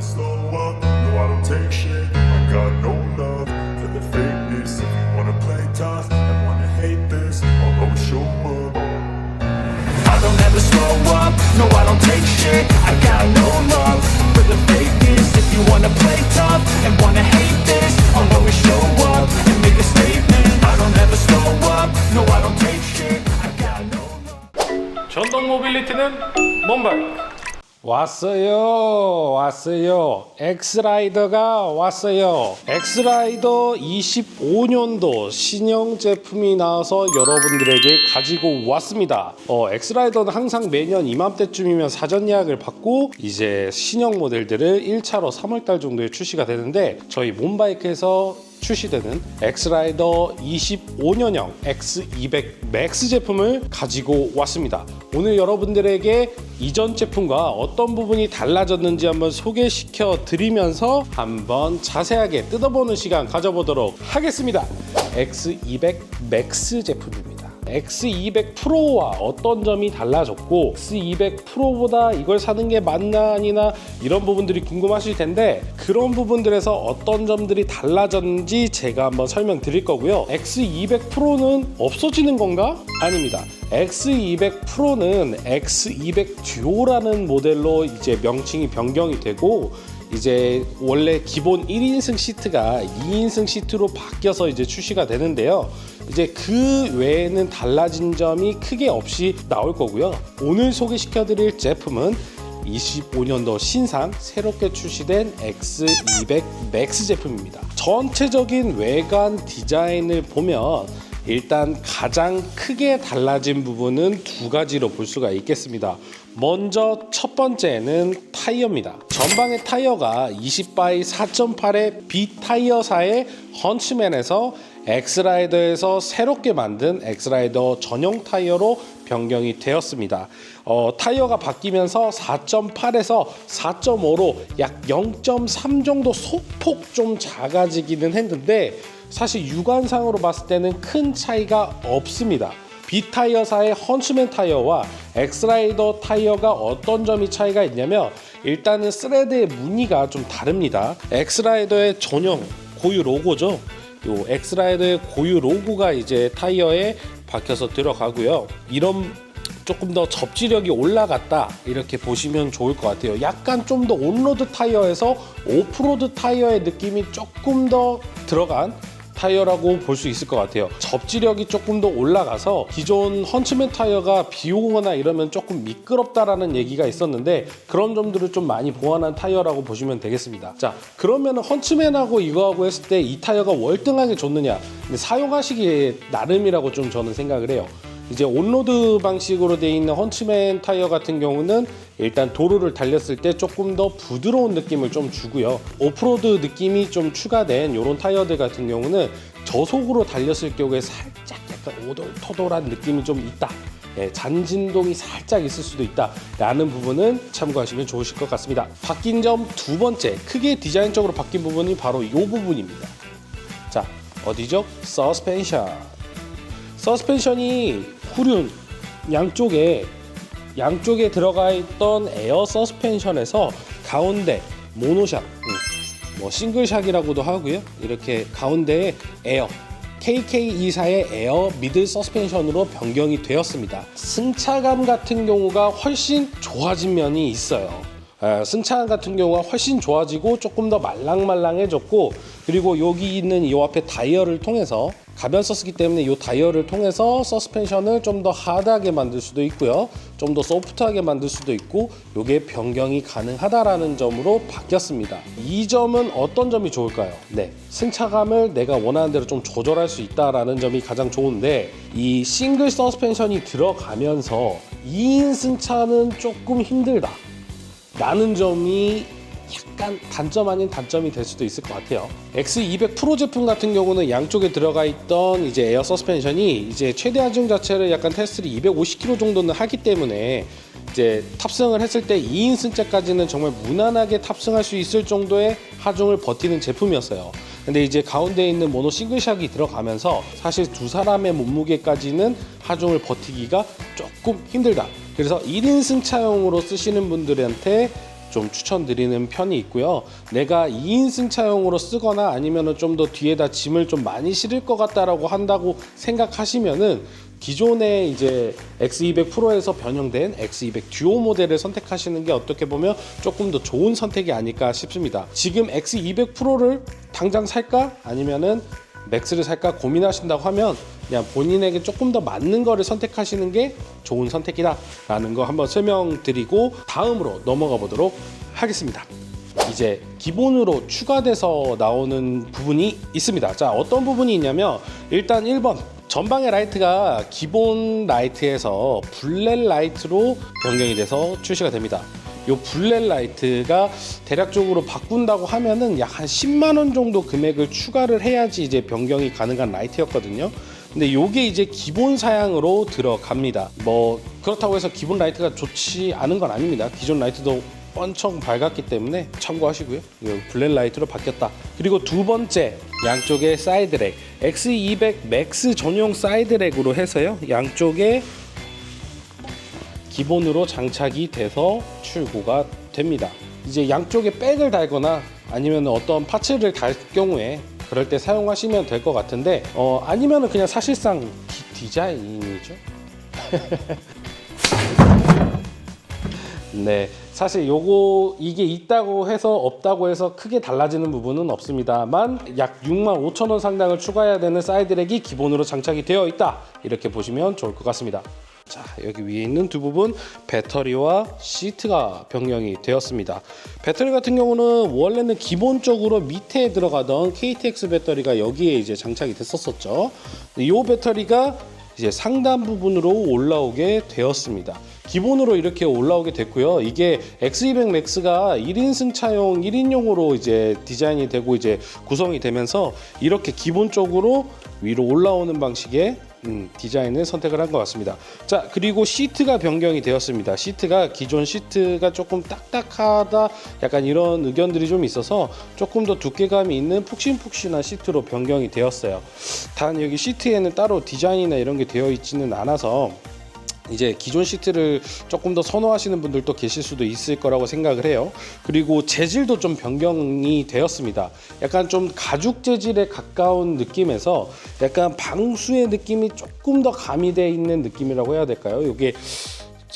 never slow up, no I don't take shit I got no love for the fakeness If you wanna play tough and wanna hate this I'll always show up I don't ever slow up, no I don't take shit I got no love for the fakeness If you wanna play tough and wanna hate this I'll always show up and make a statement I don't ever slow up, no I don't take shit I got no love 전동 모빌리티는 몬바이크 왔어요. 왔어요. 엑스라이더가 왔어요. 엑스라이더 25년도 신형 제품이 나와서 여러분들에게 가지고 왔습니다. 어, 엑스라이더는 항상 매년 이맘때쯤이면 사전 예약을 받고 이제 신형 모델들을 1차로 3월달 정도에 출시가 되는데 저희 몬바이크에서 출시되는 엑스라이더 25년형 X200 맥스 제품을 가지고 왔습니다. 오늘 여러분들에게 이전 제품과 어떤 부분이 달라졌는지 한번 소개시켜 드리면서 한번 자세하게 뜯어보는 시간 가져보도록 하겠습니다. X200 맥스 제품입니다. X200 프로와 어떤 점이 달라졌고 X200 프로보다 이걸 사는 게 맞나 아니나 이런 부분들이 궁금하실 텐데 그런 부분들에서 어떤 점들이 달라졌는지 제가 한번 설명드릴 거고요. X200 프로는 없어지는 건가? 아닙니다. X200 프로는 X200 듀오라는 모델로 이제 명칭이 변경이 되고 이제 원래 기본 1인승 시트가 2인승 시트로 바뀌어서 이제 출시가 되는데요. 이제 그 외에는 달라진 점이 크게 없이 나올 거고요. 오늘 소개시켜 드릴 제품은 25년도 신상 새롭게 출시된 X200 맥스 제품입니다. 전체적인 외관 디자인을 보면 일단 가장 크게 달라진 부분은 두 가지로 볼 수가 있겠습니다. 먼저 첫 번째는 타이어입니다. 전방의 타이어가 20바이 4.8의 B 타이어사의 헌츠맨에서 엑스라이더에서 새롭게 만든 엑스라이더 전용 타이어로 변경이 되었습니다. 어, 타이어가 바뀌면서 4.8에서 4.5로 약 0.3 정도 소폭 좀 작아지기는 했는데 사실 육안상으로 봤을 때는 큰 차이가 없습니다. B 타이어사의 헌츠맨 타이어와 엑스라이더 타이어가 어떤 점이 차이가 있냐면 일단은 스레드의 무늬가 좀 다릅니다. 엑스라이더의 전용 고유 로고죠. 요 엑스라이더의 고유 로고가 이제 타이어에 박혀서 들어가고요. 이런 조금 더 접지력이 올라갔다 이렇게 보시면 좋을 것 같아요. 약간 좀 더 온로드 타이어에서 오프로드 타이어의 느낌이 조금 더 들어간 타이어라고 볼 수 있을 것 같아요. 접지력이 조금 더 올라가서 기존 헌츠맨 타이어가 비 오거나 이러면 조금 미끄럽다라는 얘기가 있었는데 그런 점들을 좀 많이 보완한 타이어라고 보시면 되겠습니다. 자, 그러면 헌츠맨하고 이거하고 했을 때 이 타이어가 월등하게 좋느냐? 사용하시기에 나름이라고 좀 저는 생각을 해요. 이제 온로드 방식으로 되어 있는 헌츠맨 타이어 같은 경우는 일단 도로를 달렸을 때 조금 더 부드러운 느낌을 좀 주고요. 오프로드 느낌이 좀 추가된 이런 타이어들 같은 경우는 저속으로 달렸을 경우에 살짝 약간 오돌토돌한 느낌이 좀 있다. 예, 잔진동이 살짝 있을 수도 있다라는 부분은 참고하시면 좋으실 것 같습니다. 바뀐 점 두 번째, 크게 디자인적으로 바뀐 부분이 바로 이 부분입니다. 자, 어디죠? 서스펜션. 서스펜션이 후륜 양쪽에 양쪽에 들어가 있던 에어 서스펜션에서 가운데 모노샥, 음, 뭐 싱글샥이라고도 하고요. 이렇게 가운데에 에어 KK24의 에어 미들 서스펜션으로 변경이 되었습니다. 승차감 같은 경우가 훨씬 좋아진 면이 있어요. 아, 승차감 같은 경우가 훨씬 좋아지고 조금 더 말랑말랑해졌고 그리고 여기 있는 이 앞에 다이얼을 통해서 가변 썼기 때문에 이 다이얼을 통해서 서스펜션을 좀 더 하드하게 만들 수도 있고요. 좀 더 소프트하게 만들 수도 있고 이게 변경이 가능하다라는 점으로 바뀌었습니다. 이 점은 어떤 점이 좋을까요? 네 승차감을 내가 원하는 대로 좀 조절할 수 있다라는 점이 가장 좋은데 이 싱글 서스펜션이 들어가면서 2인 승차는 조금 힘들다 라는 점이 약간 단점 아닌 단점이 될 수도 있을 것 같아요. X200 프로 제품 같은 경우는 양쪽에 들어가 있던 이제 에어 서스펜션이 이제 최대 하중 자체를 약간 테스트를 250km 정도는 하기 때문에 이제 탑승을 했을 때 2인 승차까지는 정말 무난하게 탑승할 수 있을 정도의 하중을 버티는 제품이었어요. 근데 이제 가운데 있는 모노 싱글샥이 들어가면서 사실 두 사람의 몸무게까지는 하중을 버티기가 조금 힘들다. 그래서 1인 승차용으로 쓰시는 분들한테 좀 추천드리는 편이 있고요. 내가 2인 승 차용으로 쓰거나 아니면은 좀 더 뒤에다 짐을 좀 많이 실을 것 같다라고 한다고 생각하시면은 기존의 이제 X200 프로에서 변형된 X200 듀오 모델을 선택하시는 게 어떻게 보면 조금 더 좋은 선택이 아닐까 싶습니다. 지금 X200 프로를 당장 살까 아니면은 맥스를 살까 고민하신다고 하면 그냥 본인에게 조금 더 맞는 거를 선택하시는 게 좋은 선택이다라는 거 한번 설명드리고 다음으로 넘어가 보도록 하겠습니다. 이제 기본으로 추가돼서 나오는 부분이 있습니다. 자, 어떤 부분이 있냐면 일단 1번 전방의 라이트가 기본 라이트에서 블랙 라이트로 변경이 돼서 출시가 됩니다. 요 블랙 라이트가 대략적으로 바꾼다고 하면은 약 한 10만 원 정도 금액을 추가를 해야지 이제 변경이 가능한 라이트였거든요. 근데 요게 이제 기본 사양으로 들어갑니다. 뭐 그렇다고 해서 기본 라이트가 좋지 않은 건 아닙니다. 기존 라이트도 엄청 밝았기 때문에 참고하시고요. 블랙 라이트로 바뀌었다. 그리고 두 번째 양쪽에 사이드렉 X200 맥스 전용 사이드렉으로 해서요. 양쪽에 기본으로 장착이 돼서 출고가 됩니다. 이제 양쪽에 백을 달거나 아니면 어떤 파츠를 달 경우에 그럴 때 사용하시면 될 것 같은데 어 아니면은 그냥 사실상 디, 디자인이죠. 네, 사실 요거 이게 있다고 해서 없다고 해서 크게 달라지는 부분은 없습니다만 약 6만 5천 원 상당을 추가해야 되는 사이드렉이 기본으로 장착이 되어 있다 이렇게 보시면 좋을 것 같습니다. 자 여기 위에 있는 두 부분 배터리와 시트가 변경이 되었습니다. 배터리 같은 경우는 원래는 기본적으로 밑에 들어가던 KTX 배터리가 여기에 이제 장착이 됐었었죠. 이 배터리가 이제 상단 부분으로 올라오게 되었습니다. 기본으로 이렇게 올라오게 됐고요. 이게 X200 맥스가 1인 승 차용 1인용으로 이제 디자인이 되고 이제 구성이 되면서 이렇게 기본적으로 위로 올라오는 방식의 음, 디자인을 선택을 한 것 같습니다. 자 그리고 시트가 변경이 되었습니다. 시트가 기존 시트가 조금 딱딱하다 약간 이런 의견들이 좀 있어서 조금 더 두께감이 있는 푹신푹신한 시트로 변경이 되었어요. 단 여기 시트에는 따로 디자인이나 이런 게 되어 있지는 않아서 이제 기존 시트를 조금 더 선호하시는 분들도 계실 수도 있을 거라고 생각을 해요. 그리고 재질도 좀 변경이 되었습니다. 약간 좀 가죽 재질에 가까운 느낌에서 약간 방수의 느낌이 조금 더 가미되어 있는 느낌이라고 해야 될까요? 이게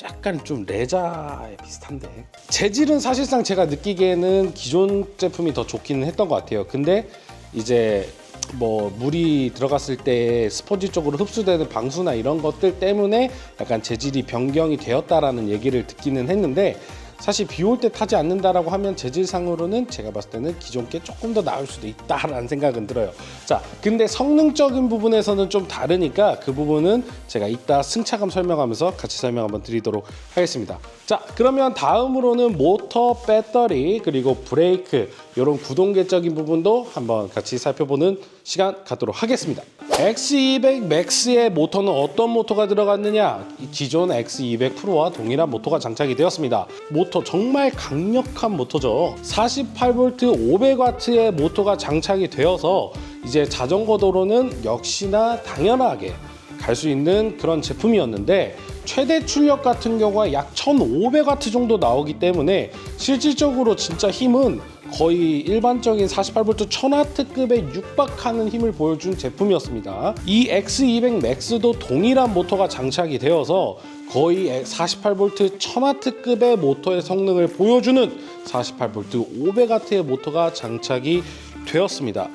약간 좀 레자에 비슷한데 재질은 사실상 제가 느끼기에는 기존 제품이 더 좋기는 했던 것 같아요. 근데 이제 뭐 물이 들어갔을 때 스펀지 쪽으로 흡수되는 방수나 이런 것들 때문에 약간 재질이 변경이 되었다라는 얘기를 듣기는 했는데 사실 비 올 때 타지 않는다라고 하면 재질상으로는 제가 봤을 때는 기존 게 조금 더 나을 수도 있다라는 생각은 들어요. 자, 근데 성능적인 부분에서는 좀 다르니까 그 부분은 제가 이따 승차감 설명하면서 같이 설명 한번 드리도록 하겠습니다. 자, 그러면 다음으로는 모터, 배터리 그리고 브레이크 이런 구동계적인 부분도 한번 같이 살펴보는 시간 갖도록 하겠습니다. X200 맥스의 모터는 어떤 모터가 들어갔느냐? 이 기존 X200 프로와 동일한 모터가 장착이 되었습니다. 모터 정말 강력한 모터죠. 48V 500W의 모터가 장착이 되어서 이제 자전거 도로는 역시나 당연하게 갈 수 있는 그런 제품이었는데 최대 출력 같은 경우가 약 1500W 정도 나오기 때문에 실질적으로 진짜 힘은 거의 일반적인 48V 1000W급에 육박하는 힘을 보여준 제품이었습니다. 이 X200 맥스도 동일한 모터가 장착이 되어서 거의 48V 1000W급의 모터의 성능을 보여주는 48V 500W의 모터가 장착이 되었습니다.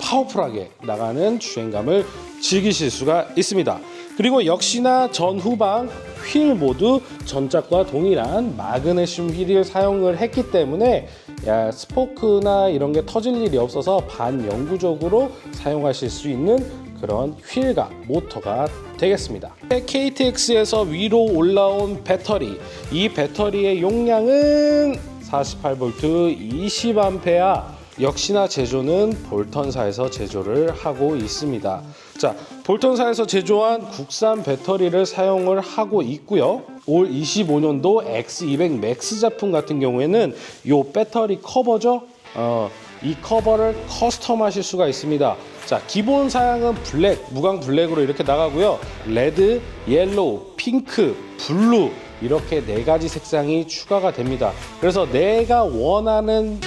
파워풀하게 나가는 주행감을 즐기실 수가 있습니다. 그리고 역시나 전후방 휠 모두 전작과 동일한 마그네슘 휠을 사용을 했기 때문에 야, 스포크나 이런 게 터질 일이 없어서 반영구적으로 사용하실 수 있는 그런 휠과 모터가 되겠습니다. KTX에서 위로 올라온 배터리, 이 배터리의 용량은 48V 20A 역시나 제조는 볼턴사에서 제조를 하고 있습니다. 자, 볼턴사에서 제조한 국산 배터리를 사용을 하고 있고요. 올 25년도 X200 맥스 제품 같은 경우에는 이 배터리 커버죠. 어, 이 커버를 커스텀 하실 수가 있습니다. 자, 기본 사양은 블랙, 무광 블랙으로 이렇게 나가고요. 레드, 옐로우, 핑크, 블루 이렇게 네 가지 색상이 추가가 됩니다. 그래서 내가 원하는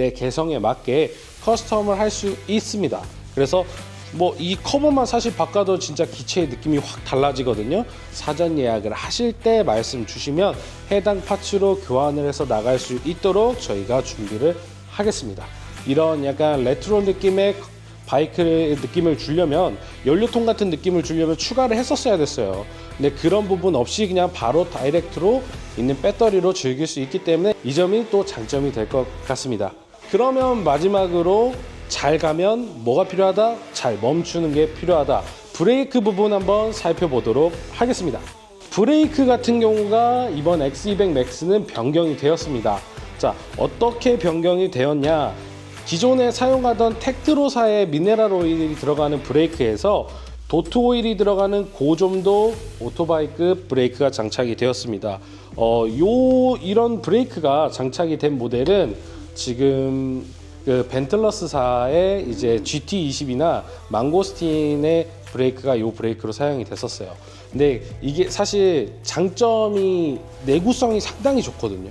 내 개성에 맞게 커스텀을 할 수 있습니다. 그래서 뭐 이 커버만 사실 바꿔도 진짜 기체의 느낌이 확 달라지거든요. 사전 예약을 하실 때 말씀 주시면 해당 파츠로 교환을 해서 나갈 수 있도록 저희가 준비를 하겠습니다. 이런 약간 레트로 느낌의 바이크의 느낌을 주려면 연료통 같은 느낌을 주려면 추가를 했었어야 됐어요. 근데 그런 부분 없이 그냥 바로 다이렉트로 있는 배터리로 즐길 수 있기 때문에 이 점이 또 장점이 될 것 같습니다. 그러면 마지막으로 잘 가면 뭐가 필요하다? 잘 멈추는 게 필요하다. 브레이크 부분 한번 살펴보도록 하겠습니다. 브레이크 같은 경우가 이번 X200 맥스는 변경이 되었습니다. 자, 어떻게 변경이 되었냐? 기존에 사용하던 텍트로사의 미네랄 오일이 들어가는 브레이크에서 도트 오일이 들어가는 고점도 오토바이급 브레이크가 장착이 되었습니다. 어, 요 이런 브레이크가 장착이 된 모델은 지금 그 벤틀러스사의 이제 GT20이나 망고스틴의 브레이크가 요 브레이크로 사용이 됐었어요. 근데 이게 사실 장점이 내구성이 상당히 좋거든요.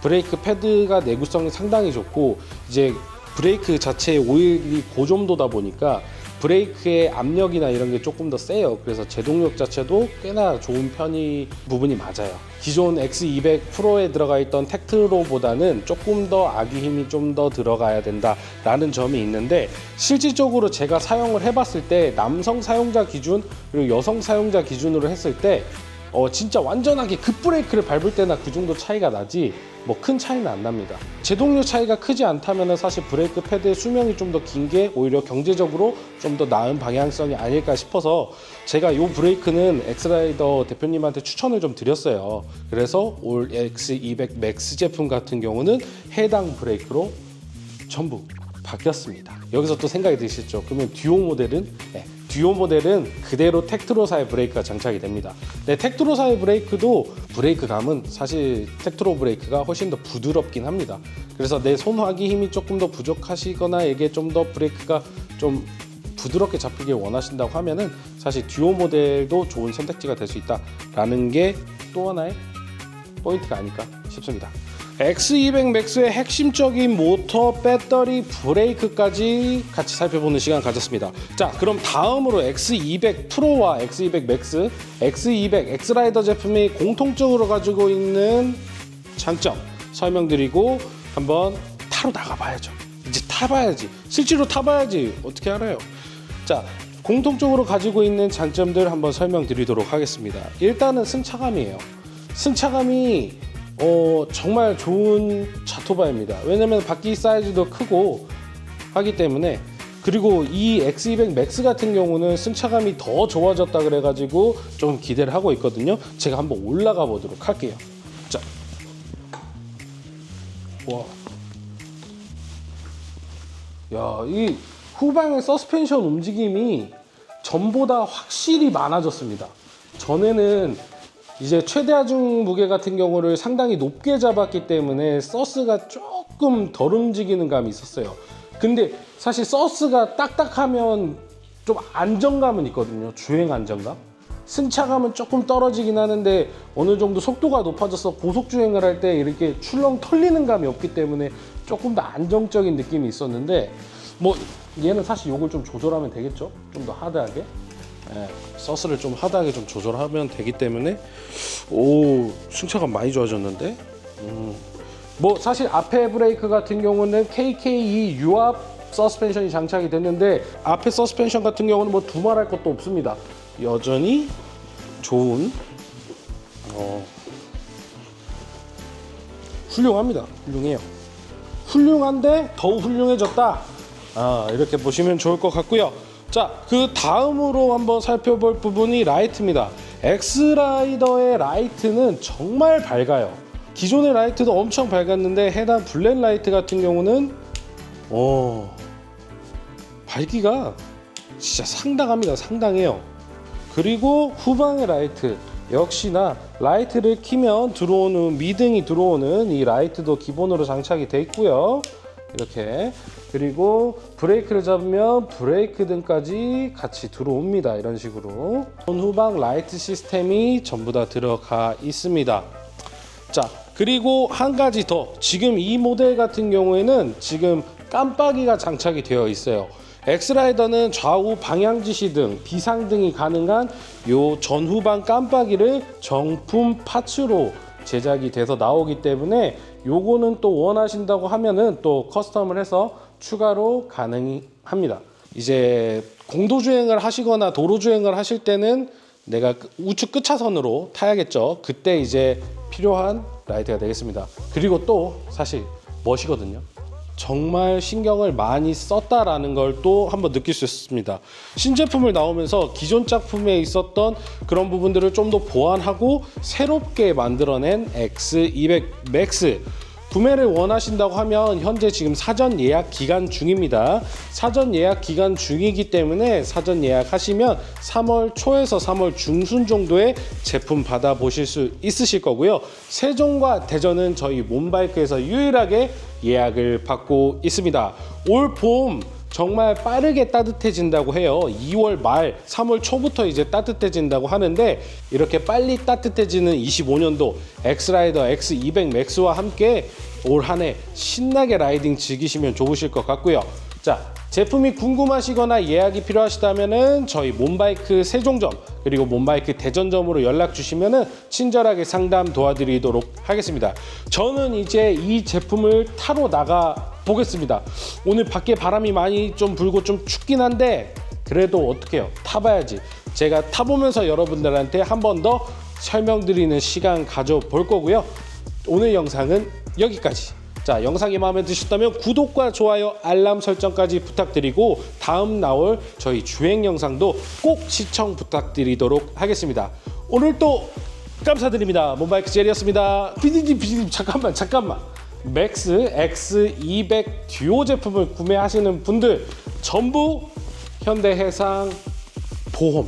브레이크 패드가 내구성이 상당히 좋고 이제 브레이크 자체의 오일이 고점도다 보니까 브레이크의 압력이나 이런 게 조금 더 세요. 그래서 제동력 자체도 꽤나 좋은 편이 부분이 맞아요. 기존 X200 프로에 들어가 있던 텍트로보다는 조금 더 아기 힘이 좀 더 들어가야 된다라는 점이 있는데 실질적으로 제가 사용을 해봤을 때 남성 사용자 기준 그리고 여성 사용자 기준으로 했을 때 어, 진짜 완전하게 급브레이크를 밟을 때나 그 정도 차이가 나지 뭐 큰 차이는 안 납니다. 제동력 차이가 크지 않다면 사실 브레이크 패드의 수명이 좀 더 긴 게 오히려 경제적으로 좀 더 나은 방향성이 아닐까 싶어서 제가 이 브레이크는 엑스라이더 대표님한테 추천을 좀 드렸어요. 그래서 올 X200 맥스 제품 같은 경우는 해당 브레이크로 전부 바뀌었습니다. 여기서 또 생각이 드시죠? 그러면 듀오 모델은 네, 듀오 모델은 그대로 텍트로사의 브레이크가 장착이 됩니다. 네, 텍트로사의 브레이크도 브레이크 감은 사실 텍트로 브레이크가 훨씬 더 부드럽긴 합니다. 그래서 내 손화기 힘이 조금 더 부족하시거나 이게 좀 더 브레이크가 좀 부드럽게 잡히길 원하신다고 하면은 사실 듀오 모델도 좋은 선택지가 될 수 있다라는 게 또 하나의 포인트가 아닐까 싶습니다. X200 맥스의 핵심적인 모터, 배터리, 브레이크까지 같이 살펴보는 시간 가졌습니다. 자, 그럼 다음으로 X200 프로와 X200 맥스, X200 엑스라이더 제품이 공통적으로 가지고 있는 장점 설명드리고 한번 타러 나가봐야죠. 이제 타봐야지. 실제로 타봐야지. 어떻게 알아요? 자, 공통적으로 가지고 있는 장점들 한번 설명드리도록 하겠습니다. 일단은 승차감이에요. 승차감이 어, 정말 좋은 자토바입니다. 왜냐면 바퀴 사이즈도 크고 하기 때문에 그리고 이 X200 맥스 같은 경우는 승차감이 더 좋아졌다 그래가지고 좀 기대를 하고 있거든요. 제가 한번 올라가 보도록 할게요. 자, 와, 야, 이 후방의 서스펜션 움직임이 전보다 확실히 많아졌습니다. 전에는 이제 최대 하중 무게 같은 경우를 상당히 높게 잡았기 때문에 서스가 조금 덜 움직이는 감이 있었어요. 근데 사실 서스가 딱딱하면 좀 안정감은 있거든요. 주행 안정감. 승차감은 조금 떨어지긴 하는데 어느 정도 속도가 높아져서 고속 주행을 할 때 이렇게 출렁 털리는 감이 없기 때문에 조금 더 안정적인 느낌이 있었는데 뭐 얘는 사실 이걸 좀 조절하면 되겠죠. 좀 더 하드하게. 예, 서스를 좀 하드하게 좀 조절하면 되기 때문에 오 승차감 많이 좋아졌는데 음, 뭐 사실 앞에 브레이크 같은 경우는 KKE 유압 서스펜션이 장착이 됐는데 앞에 서스펜션 같은 경우는 뭐 두말할 것도 없습니다 여전히 좋은 어, 훌륭합니다 훌륭해요 훌륭한데 더 훌륭해졌다. 아, 이렇게 보시면 좋을 것 같고요. 자, 그 다음으로 한번 살펴볼 부분이 라이트입니다. 엑스라이더의 라이트는 정말 밝아요. 기존의 라이트도 엄청 밝았는데 해당 블랙 라이트 같은 경우는 어, 밝기가 진짜 상당합니다. 상당해요. 그리고 후방의 라이트 역시나 라이트를 키면 들어오는 미등이 들어오는 이 라이트도 기본으로 장착이 돼 있고요. 이렇게. 그리고 브레이크를 잡으면 브레이크 등까지 같이 들어옵니다. 이런 식으로. 전후방 라이트 시스템이 전부 다 들어가 있습니다. 자 그리고 한 가지 더. 지금 이 모델 같은 경우에는 지금 깜빡이가 장착이 되어 있어요. 엑스라이더는 좌우 방향 지시 등 비상등이 가능한 요 전후방 깜빡이를 정품 파츠로 제작이 돼서 나오기 때문에 요거는 또 원하신다고 하면은 또 커스텀을 해서 추가로 가능합니다. 이제 공도 주행을 하시거나 도로 주행을 하실 때는 내가 그 우측 끝차선으로 타야겠죠. 그때 이제 필요한 라이트가 되겠습니다. 그리고 또 사실 멋이거든요. 정말 신경을 많이 썼다라는 걸 또 한번 느낄 수 있습니다. 신제품을 나오면서 기존 작품에 있었던 그런 부분들을 좀 더 보완하고 새롭게 만들어낸 X200 Max 구매를 원하신다고 하면 현재 지금 사전 예약 기간 중입니다. 사전 예약 기간 중이기 때문에 사전 예약하시면 3월 초에서 3월 중순 정도에 제품 받아보실 수 있으실 거고요. 세종과 대전은 저희 몬바이크에서 유일하게 예약을 받고 있습니다. 올 봄 정말 빠르게 따뜻해진다고 해요. 2월 말, 3월 초부터 이제 따뜻해진다고 하는데 이렇게 빨리 따뜻해지는 25년도 엑스라이더 X200 맥스와 함께 올 한 해 신나게 라이딩 즐기시면 좋으실 것 같고요. 자, 제품이 궁금하시거나 예약이 필요하시다면은 저희 몬바이크 세종점 그리고 몬바이크 대전점으로 연락 주시면은 친절하게 상담 도와드리도록 하겠습니다. 저는 이제 이 제품을 타러 나가 보겠습니다. 오늘 밖에 바람이 많이 좀 불고 좀 춥긴 한데 그래도 어떡해요? 타봐야지. 제가 타보면서 여러분들한테 한 번 더 설명드리는 시간 가져볼 거고요. 오늘 영상은 여기까지. 자, 영상이 마음에 드셨다면 구독과 좋아요, 알람 설정까지 부탁드리고 다음 나올 저희 주행 영상도 꼭 시청 부탁드리도록 하겠습니다. 오늘 또 감사드립니다. 몬바이크 젤이었습니다. 피디님, 피디님, 잠깐만, 잠깐만. 맥스 X200 듀오 제품을 구매하시는 분들 전부 현대해상 보험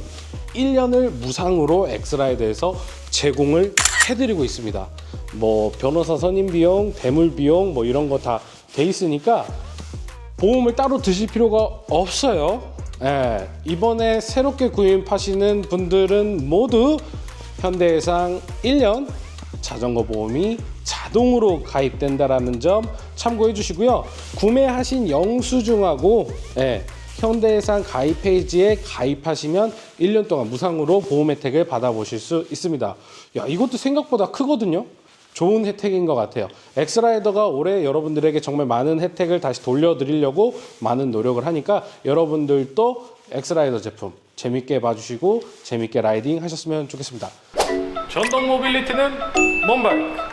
1년을 무상으로 엑스라이드에서 제공을 해드리고 있습니다. 뭐 변호사 선임 비용, 대물 비용 뭐 이런 거 다 돼 있으니까 보험을 따로 드실 필요가 없어요. 예, 이번에 새롭게 구입하시는 분들은 모두 현대해상 1년 자전거 보험이 자동으로 가입된다라는 점 참고해 주시고요. 구매하신 영수증하고 예, 현대해상 가입 페이지에 가입하시면 1년 동안 무상으로 보험 혜택을 받아보실 수 있습니다. 야, 이것도 생각보다 크거든요. 좋은 혜택인 것 같아요. 엑스라이더가 올해 여러분들에게 정말 많은 혜택을 다시 돌려드리려고 많은 노력을 하니까 여러분들도 엑스라이더 제품 재밌게 봐주시고 재밌게 라이딩 하셨으면 좋겠습니다. 전동 모빌리티는 몬바이크.